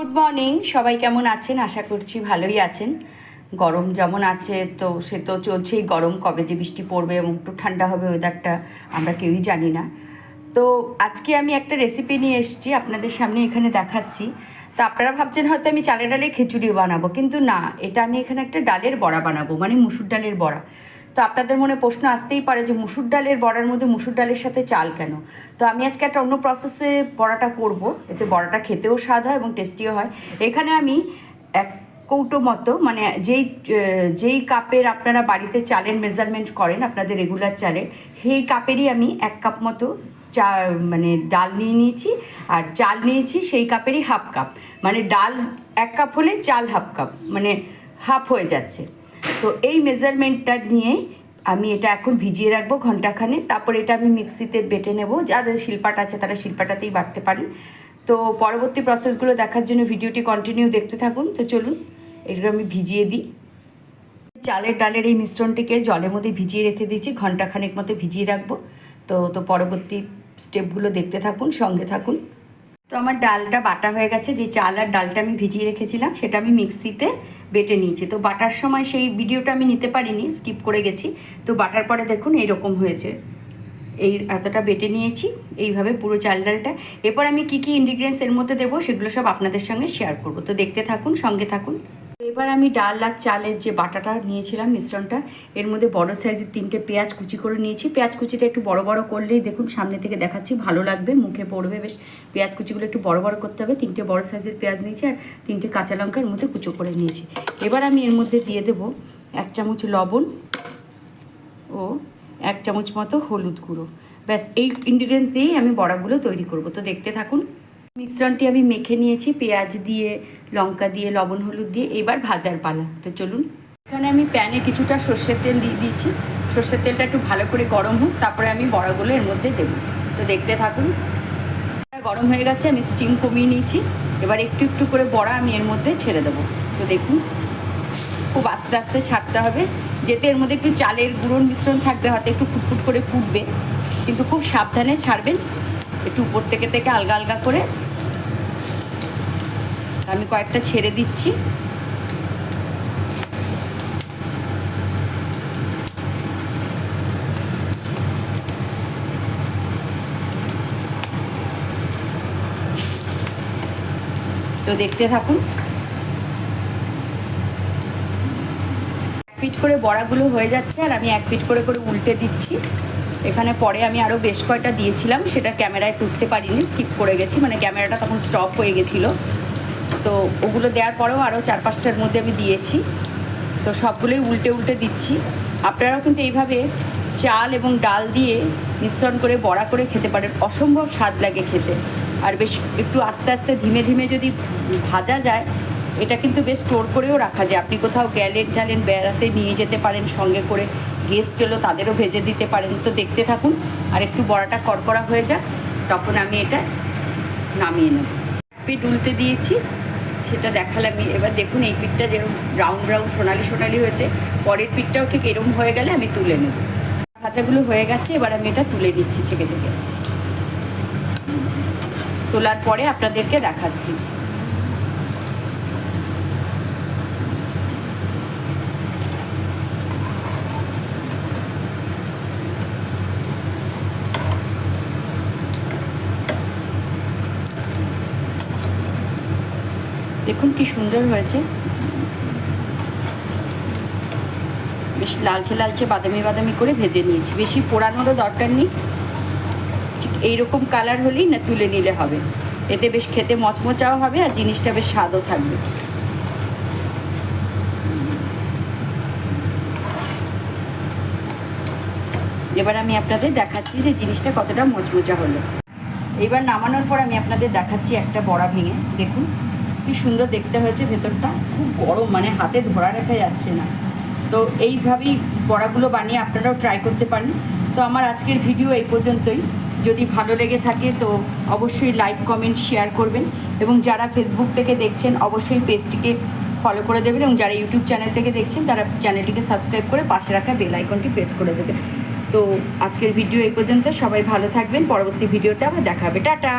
Good morning সবাই কেমন আছেন? আশা করছি ভালোই আছেন। গরম যেমন আছে, তো সে তো চলছেই গরম কবে যে বৃষ্টি পড়বে এবং একটু ঠান্ডা হবে ওয়েদারটা আমরা কেউই জানি না। তো আজকে আমি একটা রেসিপি নিয়ে এসেছি আপনাদের সামনে এখানে দেখাচ্ছি। তো আপনারা ভাবছেন হয়তো আমি চালের ডালে খিচুড়ি বানাবো, কিন্তু না, এটা আমি এখানে একটা ডালের বড়া বানাবো মানে মুসুর ডালের বড়া। তো আপনাদের মনে প্রশ্ন আসতেই পারে যে মুসুর ডালের বড়ার মধ্যে মুসুর ডালের সাথে চাল কেন? তো আমি আজকে একটা অন্য প্রসেসে বড়াটা করব। এতে বড়াটা খেতেও স্বাদ হয় এবং টেস্টিও হয়। এখানে আমি এক কৌটো মতো মানে যেই যেই কাপের আপনারা বাড়িতে চালের মেজারমেন্ট করেন, আপনাদের রেগুলার চালের, সেই কাপেরই আমি এক কাপ মতো চা মানে ডাল নিয়ে নিয়েছি আর চাল নিয়েছি সেই কাপেরই হাফ কাপ। মানে ডাল এক কাপ হলে চাল হাফ কাপ মানে হাফ হয়ে যাচ্ছে। তো এই মেজারমেন্টটা নিয়ে আমি এটা এখন ভিজিয়ে রাখব ঘন্টাখানে তারপর এটা আমি মিক্সিতে বেটে নেব। যাদের শিল্পাটা আছে তারা শিল্পাটাতেই বাটতে পারেন। তো পরবর্তী প্রসেসগুলো দেখার জন্য ভিডিওটি কন্টিনিউ দেখতে থাকুন। তো চলুন এটা আমি ভিজিয়ে দিই। চালের ডালের এই মিশ্রণটিকে জলের মধ্যে ভিজিয়ে রেখে দিয়েছি। ঘন্টাখানেক মতো ভিজিয়ে রাখব। তো তো পরবর্তী স্টেপগুলো দেখতে থাকুন, সঙ্গে থাকুন। তো আমার ডালটা বাটা হয়ে গেছে, যে চাল আর ডালটা আমি ভিজিয়ে রেখেছিলাম, সেটা আমি মিক্সিতে বেটে নিয়েছি। তো বাটার সময় সেই ভিডিওটা আমি নিতে পারিনি, স্কিপ করে গেছি। তো বাটার পরে দেখুন এইরকম হয়েছে। এই এতটা বেটে নিয়েছি, এইভাবে পুরো চাল ডালটা। এরপর আমি কী কী ইনগ্রিডিয়েন্টস এর মধ্যে দেবো, সেগুলো সব আপনাদের সঙ্গে শেয়ার করব। তো দেখতে থাকুন, সঙ্গে থাকুন। এবার আমি ডাল আর চালের যে বাটাটা নিয়েছিলাম, মিশ্রণটা, এর মধ্যে বড় সাইজের তিনটে পেঁয়াজ কুচি করে নিয়েছি। পেঁয়াজ কুচিটা একটু বড় বড় করলেই দেখুন সামনে থেকে দেখাচ্ছি, ভালো লাগবে, মুখে পড়বে, বেশ। পেঁয়াজ কুচিগুলো একটু বড় বড় করতে হবে, তিনটে বড় সাইজের পেঁয়াজ নিয়েছি আর তিনটে কাঁচা লঙ্কার মধ্যে কুচো করে নিয়েছি। এবার আমি এর মধ্যে দিয়ে দেবো এক চামচ লবণ ও এক চামচ মতো হলুদ গুঁড়ো। ব্যাস, এই ইনগ্রিডিয়েন্টস দিয়েই আমি বড়াগুলো তৈরি করব। তো দেখতে থাকুন। মিশ্রণটি আমি মেখে নিয়েছি, পেঁয়াজ দিয়ে, লঙ্কা দিয়ে, লবণ, হলুদ দিয়ে, এবার ভাজার পালা। তো চলুন। এখানে আমি প্যানে কিছুটা সর্ষের তেল দিয়ে দিয়েছি। সর্ষের তেলটা একটু ভালো করে গরম হোক, তারপরে আমি বড়াগুলো এর মধ্যে দেবো। তো দেখতে থাকুন। গরম হয়ে গেছে, আমি স্টিম কমিয়ে নিয়েছি। এবার একটু একটু করে বড়া আমি এর মধ্যে ছেড়ে দেবো। তো দেখুন, খুব আস্তে আস্তে ছাড়তে হবে। যেতে এর মধ্যে একটু চালের গুঁড়োর মিশ্রণ থাকবে, হয়তো একটু ফুটফুট করে ফুটবে। কিন্তু খুব সাবধানে ছাড়বেন। একটু উপর থেকে থেকে আলগা আলগা করে আমি কয়েকটা ছেড়ে দিচ্ছি। তো দেখতে থাকুন। এক পিট করে বড়াগুলো হয়ে যাচ্ছে আর আমি এক পিট করে করে উল্টে দিচ্ছি। এখানে পরে আমি আরও বেশ কয়টা দিয়েছিলাম, সেটা ক্যামেরায় তুলতে পারিনি স্কিপ করে গেছি মানে ক্যামেরাটা তখন স্টপ হয়ে গেছিল। তো ওগুলো দেওয়ার পরেও আরও চার পাঁচটার মধ্যে আমি দিয়েছি। তো সবগুলোই উল্টে উল্টে দিচ্ছি। আপনারাও কিন্তু এইভাবে চাল এবং ডাল দিয়ে মিশ্রণ করে, বড়া করে খেতে পারেন। অসম্ভব স্বাদ লাগে খেতে। আর বেশ একটু আস্তে আস্তে ধীমে ধীমে যদি ভাজা যায়, এটা কিন্তু বেশ স্টোর করেও রাখা যায়। আপনি কোথাও গেলেন টালেন বেড়াতে নিয়ে যেতে পারেন সঙ্গে করে। গেস্ট এলো, তাদেরও ভেজে দিতে পারেন। তো দেখতে থাকুন, আর একটু বড়াটা কড়কড়া হয়ে যাক, তখন আমি এটা নামিয়ে নেব। পিঠ উল্টে দিয়েছি, সেটা দেখালাম। এবার দেখুন, এই পিঠটা যেরকম রাউন্ড রাউন্ড সোনালি সোনালি হয়েছে, পরের পিঠটাও ঠিক এরকম হয়ে গেলে আমি তুলে নেব। ভাজাগুলো হয়ে গেছে, এবার আমি এটা তুলে নিচ্ছি ছেঁকে ছেঁকে। তোলার পরে আপনাদেরকে দেখাচ্ছি। দেখুন কি সুন্দর হয়েছে। বেশ লালচে লালচে বাদামি বাদামি করে ভেজে নিয়েছি। বেশি পোড়ানোরও দরকার নেই। ঠিক এইরকম কালার হলেই না তুলে নিলে হবে। এতে বেশ খেতে মচমচাও হবে আর জিনিসটা বেশ স্বাদও থাকবে। এবার আমি আপনাদের দেখাচ্ছি যে জিনিসটা কতটা মচমচা হলো। এবার নামানোর পর আমি আপনাদের দেখাচ্ছি একটা বড়া ভেঙে। দেখুন। কি সুন্দর দেখতে হয়েছে ভেতরটা। খুব গরম মানে হাতে ধরা রাখা যাচ্ছে না। তো এইভাবেই বড়াগুলো বানিয়ে আপনারাও ট্রাই করতে পারেন। তো আমার আজকের ভিডিও এই পর্যন্তই। যদি ভালো লেগে থাকে তো অবশ্যই লাইক কমেন্ট শেয়ার করবেন। এবং যারা ফেসবুক থেকে দেখছেন, অবশ্যই পেজটিকে ফলো করে দেবেন এবং যারা ইউটিউব চ্যানেল থেকে দেখছেন, তারা চ্যানেলটিকে সাবস্ক্রাইব করে পাশে রাখা বেল আইকনটি প্রেস করে দেবেন। তো আজকের ভিডিও এই পর্যন্ত। সবাই ভালো থাকবেন। পরবর্তী ভিডিওতে আবার দেখা হবে। টাটা!